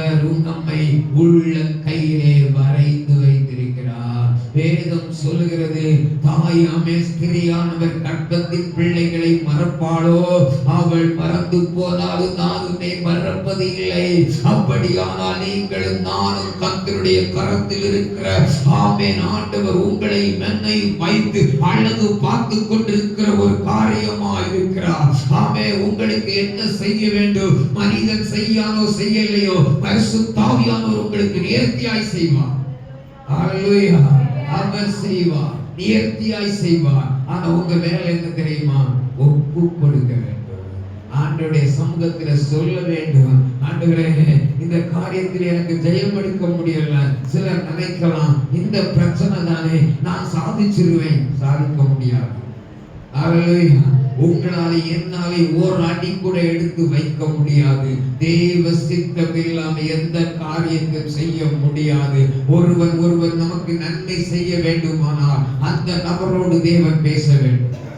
அவர் நம்மை உள்ள கையிலே வரைந்து வைத்திருக்கிறார். வேதம் சொல்லுகிறது தாய் அமே ஸ்திரியானவர் கற்பத்தின் பிள்ளைகளை மறப்பாளோ? அவள் மறந்து போனாலும் நான் உன்னை மறப்பது இல்லை. அப்படியானால் நீங்களும் நானும் கத்தருடைய கரத்தில் இருக்கிற ஆமேன் ஆண்டவர் உங்களை மென்னை வைத்து அழகு பார்த்து கொண்டிருக்கிற ஒரு காரியமா ஆமே உங்களுக்கு என்ன செய்ய வேண்டும்? மனிதன் செய்யானோ செய்யலையோ? பரிசுத்தாவியானவர் உங்களுக்கு நேர்த்தியாய் செய்வார். ஹalleluya அவர் செய்வார். நேர்த்தியாய் செய்வார். ஆனா உங்க வேலை என்ன தெரியுமா? ஒப்பு கொடுக்க வேண்டும். ஆண்டவருடைய சமூகத்துல சொல்ல வேண்டும். ஆண்டவரே இந்த காரியத்தில் எனக்கு ஜெயம் எடுக்க முடியல. சிலர் நினைக்கலாம் இந்த பிரச்சனை தானே நான் சாதிச்சிருவேன். சாதிக்க முடியாது. உங்களால் என்னாலே ஓர் அடி கூட எடுத்து வைக்க முடியாது. தேவ சித்தம் இல்லாம எந்த காரியத்தையும் செய்ய முடியாது. ஒருவர் ஒருவர் நமக்கு நன்மை செய்ய வேண்டுமானால் அந்த நபரோடு தேவன் பேச வேண்டும்.